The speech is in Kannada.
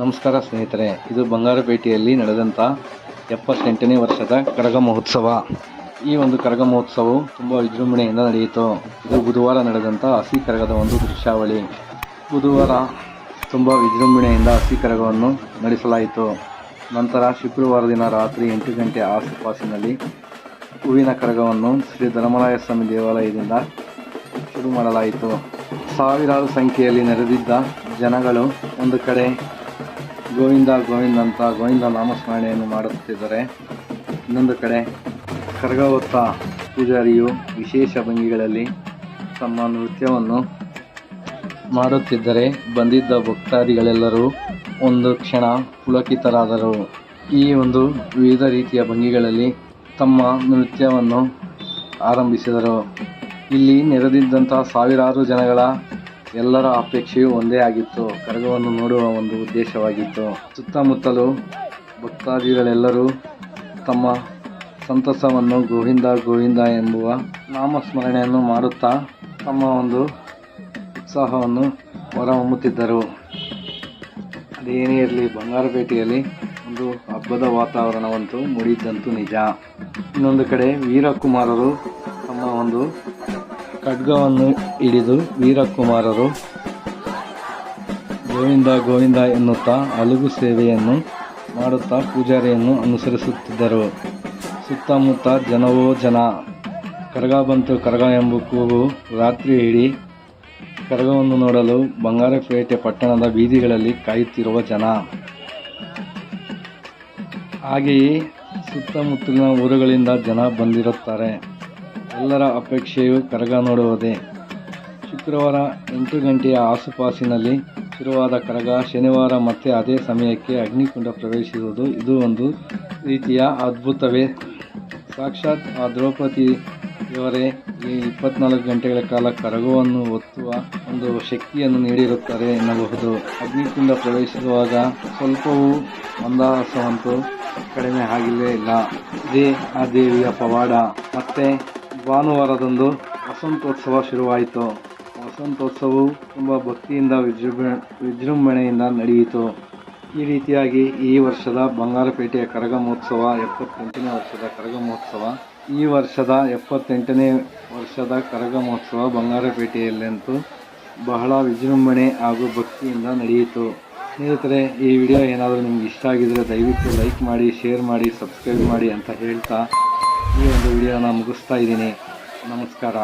ನಮಸ್ಕಾರ ಸ್ನೇಹಿತರೆ, ಇದು ಬಂಗಾರಪೇಟೆಯಲ್ಲಿ ನಡೆದಂಥ ಎಪ್ಪತ್ತೆಂಟನೇ ವರ್ಷದ ಕರಗ ಮಹೋತ್ಸವ. ಈ ಒಂದು ಕರಗ ಮಹೋತ್ಸವವು ತುಂಬ ವಿಜೃಂಭಣೆಯಿಂದ ನಡೆಯಿತು. ಇದು ಬುಧವಾರ ನಡೆದಂಥ ಹಸಿ ಕರಗದ ಒಂದು ದೃಶ್ಯಾವಳಿ. ಬುಧವಾರ ತುಂಬ ವಿಜೃಂಭಣೆಯಿಂದ ಹಸಿ ಕರಗವನ್ನು ನಡೆಸಲಾಯಿತು. ನಂತರ ಶುಕ್ರವಾರ ದಿನ ರಾತ್ರಿ ಎಂಟು ಗಂಟೆ ಆಸುಪಾಸಿನಲ್ಲಿ ಹೂವಿನ ಕರಗವನ್ನು ಶ್ರೀ ಧರ್ಮರಾಯ ಸ್ವಾಮಿ ದೇವಾಲಯದಿಂದ ಶುರು ಮಾಡಲಾಯಿತು. ಸಾವಿರಾರು ಸಂಖ್ಯೆಯಲ್ಲಿ ನೆರೆದಿದ್ದ ಜನಗಳು ಒಂದು ಕಡೆ ಗೋವಿಂದ ಗೋವಿಂದ ಅಂತ ಗೋವಿಂದ ನಾಮಸ್ಮರಣೆಯನ್ನು ಮಾಡುತ್ತಿದ್ದಾರೆ. ಇನ್ನೊಂದು ಕಡೆ ಕರಗವತ್ತ ಪೂಜಾರಿಯು ವಿಶೇಷ ಭಂಗಿಗಳಲ್ಲಿ ತಮ್ಮ ನೃತ್ಯವನ್ನು ಮಾಡುತ್ತಿದ್ದರೆ. ಬಂದಿದ್ದ ಭಕ್ತಾದಿಗಳೆಲ್ಲರೂ ಒಂದು ಕ್ಷಣ ಪುಲಕಿತರಾದರು. ಈ ಒಂದು ವಿವಿಧ ರೀತಿಯ ಭಂಗಿಗಳಲ್ಲಿ ತಮ್ಮ ನೃತ್ಯವನ್ನು ಆರಂಭಿಸಿದರು. ಇಲ್ಲಿ ನೆರೆದಿದ್ದಂಥ ಸಾವಿರಾರು ಜನಗಳ ಎಲ್ಲರ ಅಪೇಕ್ಷೆಯೂ ಒಂದೇ ಆಗಿತ್ತು. ಕರಗವನ್ನು ನೋಡುವ ಒಂದು ಉದ್ದೇಶವಾಗಿತ್ತು. ಸುತ್ತಮುತ್ತಲು ಭಕ್ತಾದಿಗಳೆಲ್ಲರೂ ತಮ್ಮ ಸಂತಸವನ್ನು ಗೋವಿಂದ ಗೋವಿಂದ ಎಂಬುವ ನಾಮಸ್ಮರಣೆಯನ್ನು ಮಾಡುತ್ತಾ ತಮ್ಮ ಒಂದು ಉತ್ಸಾಹವನ್ನು ಹೊರಹೊಮ್ಮುತ್ತಿದ್ದರು. ಅದೇನೇ ಇರಲಿ, ಬಂಗಾರಪೇಟೆಯಲ್ಲಿ ಒಂದು ಹಬ್ಬದ ವಾತಾವರಣವಂತೂ ಮೂಡಿದ್ದಂತೂ ನಿಜ. ಇನ್ನೊಂದು ಕಡೆ ವೀರಕುಮಾರರು ತಮ್ಮ ಒಂದು ಖಡ್ಗವನ್ನು ಹಿಡಿದು ವೀರಕುಮಾರರು ಗೋವಿಂದ ಗೋವಿಂದ ಎನ್ನುತ್ತಾ ಅಲುಗು ಸೇವೆಯನ್ನು ಮಾಡುತ್ತಾ ಪೂಜಾರಿಯನ್ನು ಅನುಸರಿಸುತ್ತಿದ್ದರು. ಸುತ್ತಮುತ್ತ ಜನವೋ ಜನ. ಕರಗ ಬಂತು ಕರಗ ಎಂಬ ಕೂಗು ರಾತ್ರಿ ಇಡೀ ಕರಗವನ್ನು ನೋಡಲು ಬಂಗಾರಪೇಟೆ ಪಟ್ಟಣದ ಬೀದಿಗಳಲ್ಲಿ ಕಾಯುತ್ತಿರುವ ಜನ. ಹಾಗೆಯೇ ಸುತ್ತಮುತ್ತಲಿನ ಊರುಗಳಿಂದ ಜನ ಬಂದಿರುತ್ತಾರೆ. ಎಲ್ಲರ ಅಪೇಕ್ಷೆಯು ಕರಗ ನೋಡುವುದೇ. ಶುಕ್ರವಾರ ಎಂಟು ಗಂಟೆಯ ಆಸುಪಾಸಿನಲ್ಲಿ ಶುರುವಾದ ಕರಗ ಶನಿವಾರ ಮತ್ತೆ ಅದೇ ಸಮಯಕ್ಕೆ ಅಗ್ನಿಕುಂಡ ಪ್ರವೇಶಿಸುವುದು. ಇದು ಒಂದು ರೀತಿಯ ಅದ್ಭುತವೇ. ಸಾಕ್ಷಾತ್ ಆ ದ್ರೌಪದಿಯವರೇ ಈ ಇಪ್ಪತ್ನಾಲ್ಕು ಗಂಟೆಗಳ ಕಾಲ ಕರಗವನ್ನು ಒತ್ತುವ ಒಂದು ಶಕ್ತಿಯನ್ನು ನೀಡಿರುತ್ತಾರೆ ಎನ್ನಬಹುದು. ಅಗ್ನಿಕುಂಡ ಪ್ರವೇಶಿಸುವಾಗ ಸ್ವಲ್ಪವೂ ಮಂದಹಾಸವಂತೂ ಕಡಿಮೆ ಆಗಿಲ್ಲೇ ಇಲ್ಲ. ಇದೇ ಆ ದೇವಿಯ ಪವಾಡ. ಮತ್ತೆ ಭಾನುವಾರದಂದು ವಸಂತೋತ್ಸವ ಶುರುವಾಯಿತು. ವಸಂತೋತ್ಸವವು ತುಂಬ ಭಕ್ತಿಯಿಂದ ವಿಜೃಂಭಣೆ ವಿಜೃಂಭಣೆಯಿಂದ ನಡೆಯಿತು. ಈ ರೀತಿಯಾಗಿ ಈ ವರ್ಷದ ಬಂಗಾರಪೇಟೆಯ ಕರಗ ಮಹೋತ್ಸವ ಎಪ್ಪತ್ತೆಂಟನೇ ವರ್ಷದ ಕರಗ ಮಹೋತ್ಸವ ಈ ವರ್ಷದ ಎಪ್ಪತ್ತೆಂಟನೇ ವರ್ಷದ ಕರಗ ಮಹೋತ್ಸವ ಬಂಗಾರಪೇಟೆಯಲ್ಲಂತೂ ಬಹಳ ವಿಜೃಂಭಣೆ ಹಾಗೂ ಭಕ್ತಿಯಿಂದ ನಡೆಯಿತು. ಸ್ನೇಹಿತರೆ, ಈ ವಿಡಿಯೋ ಏನಾದರೂ ನಿಮ್ಗೆ ಇಷ್ಟ ಆಗಿದರೆ ದಯವಿಟ್ಟು ಲೈಕ್ ಮಾಡಿ, ಶೇರ್ ಮಾಡಿ, ಸಬ್ಸ್ಕ್ರೈಬ್ ಮಾಡಿ ಅಂತ ಹೇಳ್ತಾ ಈ ಒಂದು ವಿಡಿಯೋನ ಮುಗಿಸ್ತಾ ಇದ್ದೀನಿ. ನಮಸ್ಕಾರ.